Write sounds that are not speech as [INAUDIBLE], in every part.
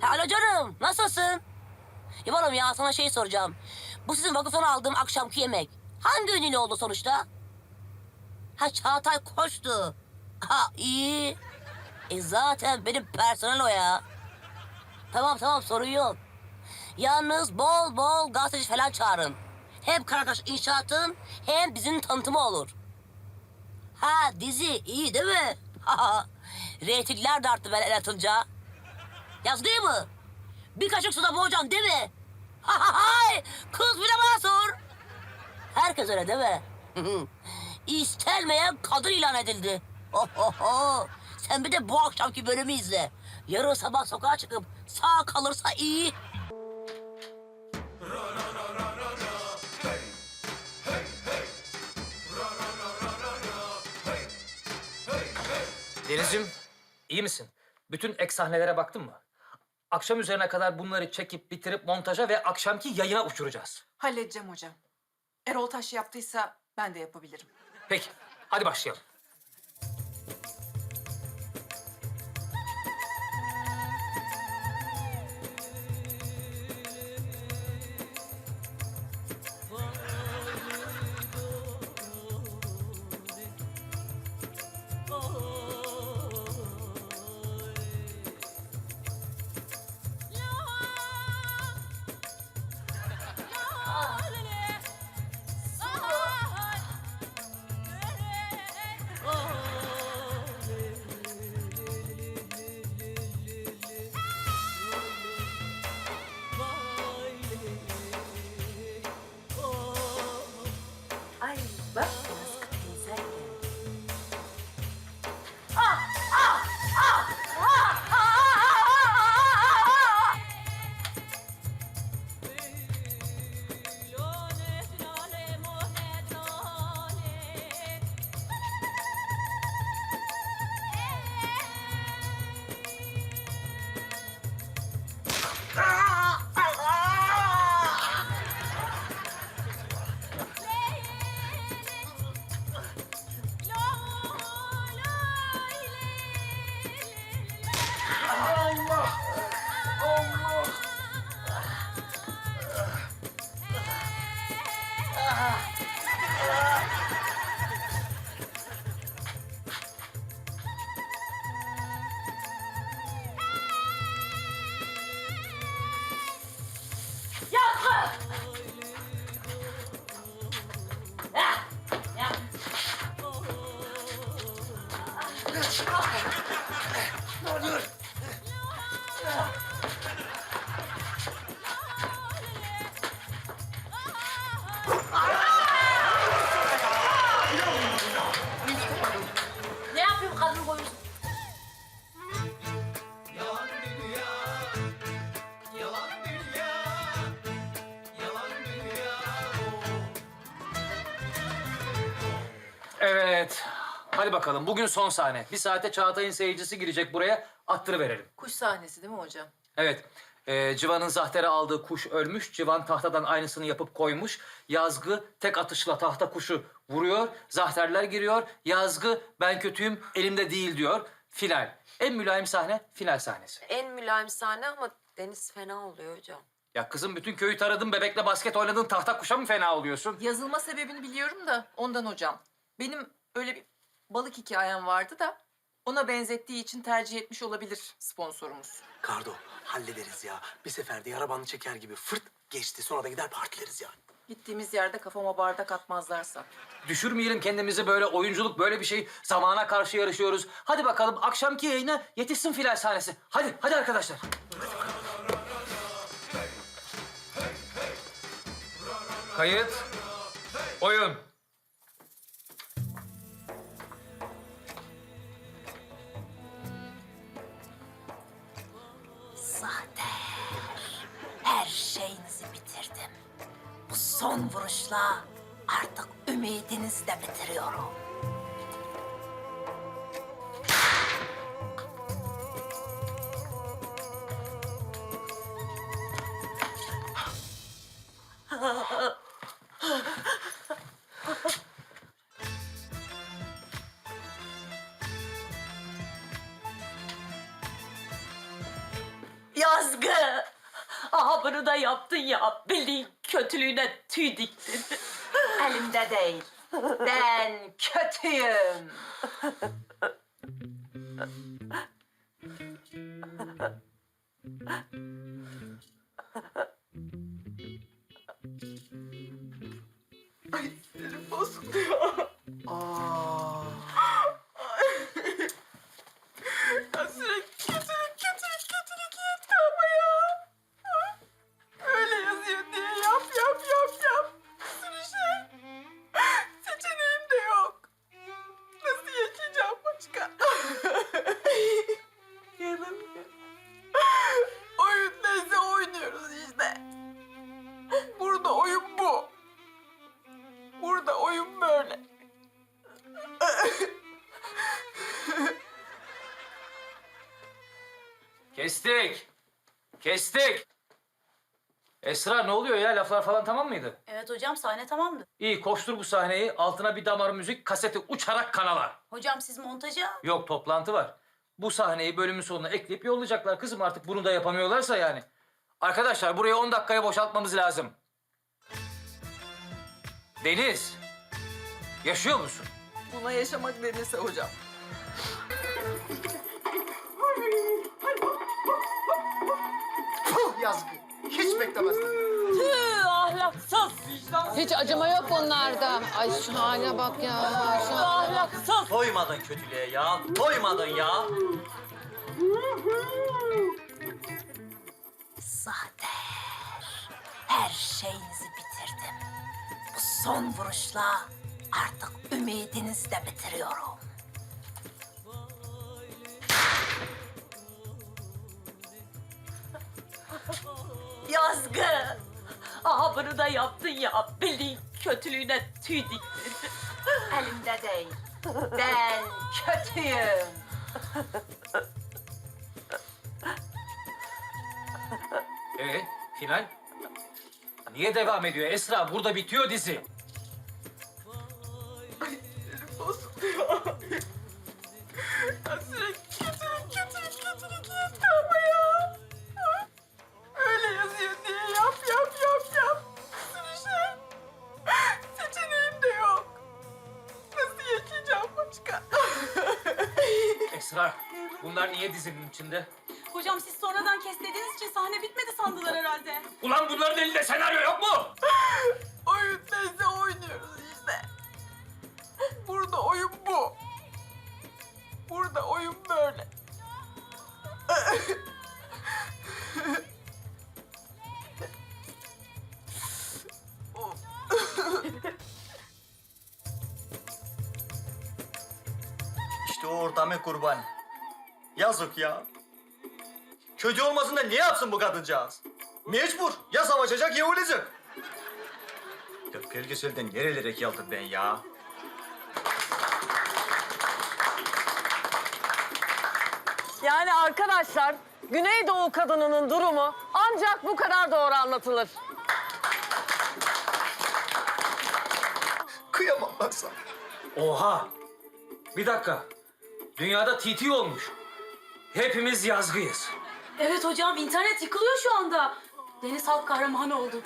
Ha, alo canım, nasılsın? Oğlum ya sana şey soracağım. Bu sizin vakıftan aldığım akşamki yemek. Hangi ünlü oldu sonuçta? Ha Çağatay Koç'tu. Ha iyi. E zaten benim personel o ya. Tamam tamam sorun yok. Yalnız bol bol gazeteci falan çağırın. Hem Karakaş İnşaat'ın hem dizinin tanıtımı olur. Ha dizi iyi değil mi? [LAUGHS] Reytingler de arttı ben el atınca. Yaz değil mi? Bir kaşık suda boğacaksın değil mi? Hay! Kız bile bana sor. Herkes öyle değil mi? [LAUGHS] İstenmeyen kadın ilan edildi. Sen bir de bu akşamki bölümü izle. Yarın sabah sokağa çıkıp sağ kalırsa iyi. Deniz'cim iyi misin? Bütün ek sahnelere baktın mı? Akşam üzerine kadar bunları çekip bitirip montaja ve akşamki yayına uçuracağız. Halledeceğim hocam. Erol Taş yaptıysa ben de yapabilirim. Peki hadi başlayalım. Evet. Hadi bakalım bugün son sahne. Bir saate Çağatay'ın seyircisi girecek buraya. Attırıverelim. Kuş sahnesi değil mi hocam? Evet. Ee, Civan'ın Zahter'e aldığı kuş ölmüş. Civan tahtadan aynısını yapıp koymuş. Yazgı tek atışla tahta kuşu vuruyor. Zahterler giriyor. Yazgı ben kötüyüm elimde değil diyor. Final. En mülayim sahne final sahnesi. En mülayim sahne ama Deniz fena oluyor hocam. Ya kızım bütün köyü taradın bebekle basket oynadın tahta kuşa mı fena oluyorsun? Yazılma sebebini biliyorum da ondan hocam. Benim öyle bir balık hikayem vardı da ona benzettiği için tercih etmiş olabilir sponsorumuz. Kardo hallederiz ya. Bir seferde yara bandı çeker gibi fırt geçti. Sonra da gider partileriz ya. Gittiğimiz yerde kafama bardak atmazlarsa. Düşürmeyelim kendimizi böyle oyunculuk böyle bir şey. Zamana karşı yarışıyoruz. Hadi bakalım akşamki yayına yetişsin final sahnesi. Hadi hadi arkadaşlar. Kayıt. Oyun. Son vuruşla artık ümidinizi de bitiriyorum. Ya Yazgı. Aha bunu da yaptın ya. Bildiğin kötülüğüne tüy diktin. [LAUGHS] Elimde değil. Ben kötüyüm. [LAUGHS] Kestik. Kestik. Esra ne oluyor ya? Laflar falan tamam mıydı? Evet hocam sahne tamamdı. İyi koştur bu sahneyi. Altına bir damar müzik, kaseti uçarak kanala. Hocam siz montaja... Yok toplantı var. Bu sahneyi bölümün sonuna ekleyip yollayacaklar kızım artık bunu da yapamıyorlarsa yani. Arkadaşlar burayı 10 dakikaya boşaltmamız lazım. Deniz. Yaşıyor musun? Buna yaşamak denirse hocam. [LAUGHS] Yazgı. Hiç beklemezdim. Ahlaksız. Hiç acıma yok bunlarda. Ay şu hale bak ya. Şu. Ahlaksız. Doymadın kötülüğe ya. Doymadın ya. Sahte. Her şeyinizi bitirdim. Bu son vuruşla artık ümidinizi de bitiriyorum. Yazgı. Aha bunu da yaptın ya. Bildiğin kötülüğüne tüy diktin. Elimde değil. Ben kötüyüm. Ee, final? Niye devam ediyor Esra? Burada bitiyor dizi. Bozuluyor. Ya sürekli kötülük, kötülük, kötülük yetti ama Esra, bunlar niye dizinin içinde? Hocam siz sonradan kestiğiniz için sahne bitmedi sandılar herhalde. Ulan bunların elinde senaryo yok mu? Oyun neyse oynuyoruz işte. Burada oyun kurban. Yazık ya. Kötü olmasın da ne yapsın bu kadıncağız? Mecbur. Ya savaşacak ya ölecek. Ya belgeselden nerelere geldim ben ya? Yani arkadaşlar Güneydoğu kadınının durumu ancak bu kadar doğru anlatılır. Kıyamam ben sana. Oha! Bir dakika. Dünyada TT olmuş. Hepimiz yazgıyız. Evet hocam internet yıkılıyor şu anda. Deniz halk kahramanı oldu.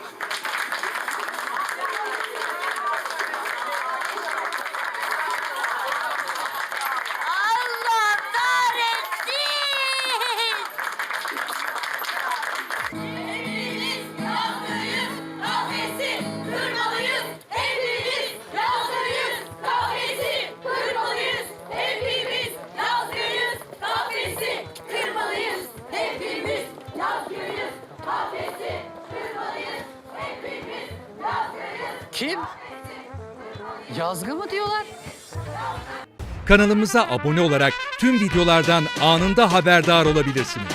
Yazgı mı diyorlar? Kanalımıza abone olarak tüm videolardan anında haberdar olabilirsiniz.